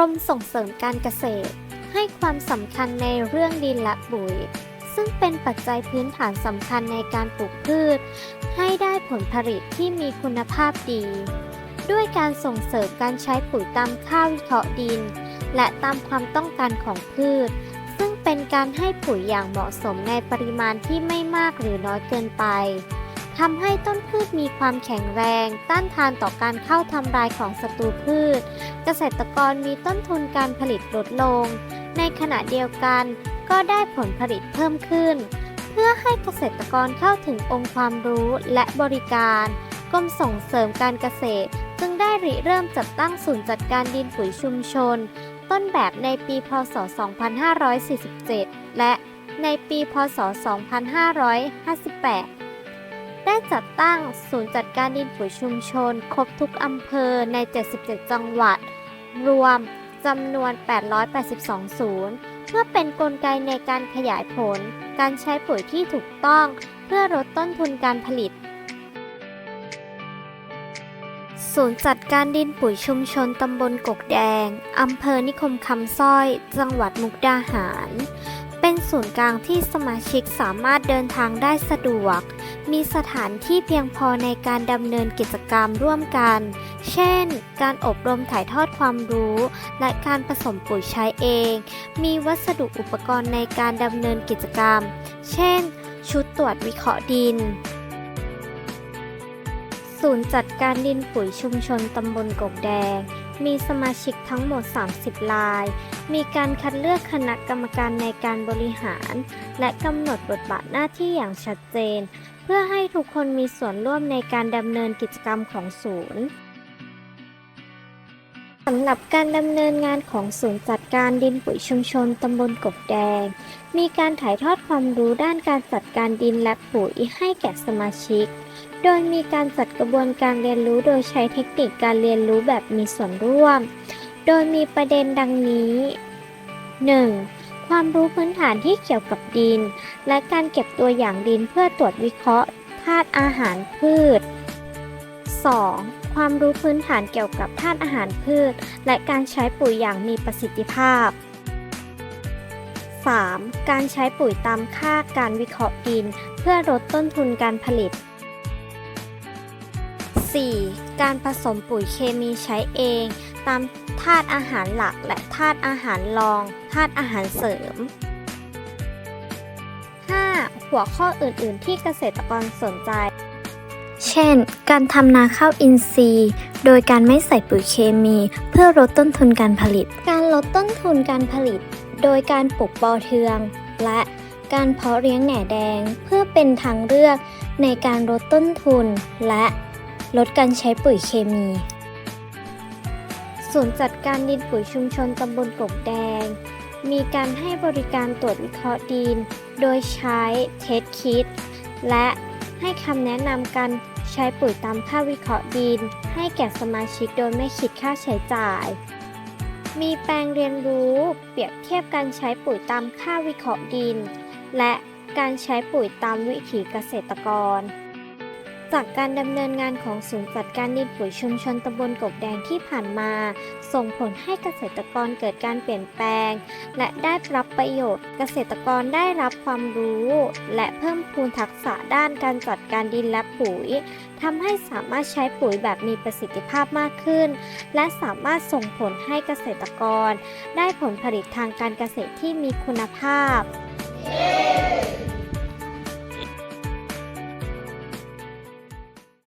ริมการเกษตร ให้ความสำคัญในเรื่องดินและปุ๋ย ซึ่งเป็นปัจจัยพื้นฐานสำคัญในการปลูกพืช ให้ได้ผลผลิตที่มีคุณภาพดี ด้วยการส่งเสริมการใช้ปุ๋ยตามค่าวิเคราะห์ดิน และตามความต้องการของพืช ซึ่งเป็นการให้ปุ๋ยอย่างเหมาะสมในปริมาณที่ไม่มากหรือน้อยเกินไป ทำให้ต้นพืชมีความแข็งแรง ต้านทานต่อการเข้าทำลายของศัตรูพืช เกษตรกรมีต้นทุนการผลิตลดลง ในขณะเดียวกันก็ได้ผลผลิตเพิ่มขึ้น เพื่อให้เกษตรกรเข้าถึงองค์ความรู้และบริการกรมส่งเสริมการเกษตร จึงได้ริเริ่มจัดตั้งศูนย์จัดการดินปุ๋ยชุมชน ต้นแบบในปี พศ 2547 และในปี พศ 2558 ได้จัดตั้งศูนย์จัดการดินปุ๋ยชุมชน ครบทุกอำเภอใน 77 จังหวัด รวมจำนวน 882 ศูนย์ เพื่อเป็นนกลไกในการขยายผล การใช้ปุ๋ยที่ถูกต้อง เพื่อลดต้นทุนการผลิต ศูนย์จัดการดินปุ๋ยชุมชนตำบลกกแดง อำเภอนิคมคำสร้อย จังหวัดมุกดาหาร ศูนย์กลางที่สมาชิกสามารถเดินทางได้สะดวก มีสถานที่เพียงพอในการดำเนินกิจกรรมร่วมกัน เช่น การอบรมถ่ายทอดความรู้ และการผสมปุ๋ยใช้เอง มีวัสดุอุปกรณ์ในการดำเนินกิจกรรม เช่น ชุดตรวจวิเคราะห์ดินศูนย์จัดการดินปุ๋ยชุมชนตำบลกกแดง มีสมาชิกทั้งหมด 30 ราย มีการคัดเลือกคณะกรรมการในการบริหาร และกำหนดบทบาทหน้าที่อย่างชัดเจน เพื่อให้ทุกคนมีส่วนร่วมในการดำเนินกิจกรรมของศูนย์ำหรับการดำเนินงานของศูนย์จัดการดินปุ๋ยชุมชนตำบลกบแดง มีการถ่ายทอดความรู้ด้านการจัดการดินและปุ๋ยให้แก่สมาชิก โดยมีการจัดกระบวนการเรียนรู้โดยใช้เทคนิคการเรียนรู้แบบมีส่วนร่วม โดยมีประเด็นดังนี้ 1. ความรู้พื้นฐานที่เกี่ยวกับดิน และการเก็บตัวอย่างดินเพื่อตรวจวิเคราะห์ธาตุอาหารพืช 2. ความรู้พื้นฐานเกี่ยวกับธาตุอาหารพืช และการใช้ปุ๋ยอย่างมีประสิทธิภาพ 3. การใช้ปุ๋ยตามค่าการวิเคราะห์ดิน เพื่อลดต้นทุนการผลิต 4. การผสมปุ๋ยเคมีใช้เอง ตามธาตุอาหารหลักและธาตุอาหารรองธาตุอาหารเสริม 5. หัวข้ออื่น ๆ ที่เกษตรกรสนใจ เช่น การทำนาข้าวอินทรีย์ โดยการไม่ใส่ปุ๋ยเคมี เพื่อลดต้นทุนการผลิต การลดต้นทุนการผลิต โดยการปลูกปอเทือง และการเพาะเลี้ยงแหน่แดง เพื่อเป็นทางเลือกในการลดต้นทุน และลดการใช้ปุ๋ยเคมีศูนย์จัดการดินปุ๋ยชุมชนตำบลกบแดง มีการให้บริการตรวจวิเคราะห์ดิน โดยใช้เทสคิด และให้คำแนะนำการ ใช้ปุ๋ยตามค่าวิเคราะห์ดิน ให้แก่สมาชิกโดยไม่คิดค่าใช้จ่าย มีแปลงเรียนรู้เปรียบเทียบการใช้ปุ๋ยตามค่าวิเคราะห์ดิน และการใช้ปุ๋ยตามวิถีเกษตรกร จากการดำเนินงานของศูนย์จัดการดินปุ๋ยชุมชนตำบลกบแดงที่ผ่านมา ส่งผลให้เกษตรกรเกิดการเปลี่ยนแปลง และได้รับประโยชน์ เกษตรกรได้รับความรู้ และเพิ่มพูนทักษะด้านการจัดการดินและปุ๋ยทำให้สามารถใช้ปุ๋ยแบบมีประสิทธิภาพมากขึ้น และสามารถส่งผลให้เกษตรกร ได้ผลผลิตทางการเกษตรที่มีคุณภาพเย้